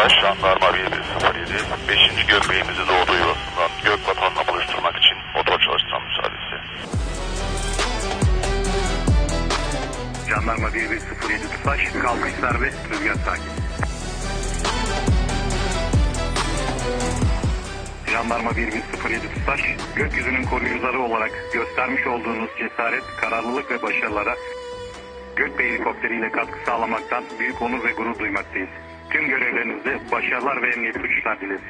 Tutaş, Jandarma 1107, 5. gökbeğimizi doğduğu yuvasından gök vatanla buluşturmak için motor çalıştırma müsaadesi. Jandarma 1107 Tutaş, kalkış serbest, rüzgar sakin. Jandarma 1107 Tutaş, gökyüzünün koruyucuları olarak göstermiş olduğunuz cesaret, kararlılık ve başarılara Gökbey helikopteriyle katkı sağlamaktan büyük onur ve gurur duymaktayız. Tüm görevlerinizde başarılar ve emniyetli uçuşlar dileriz.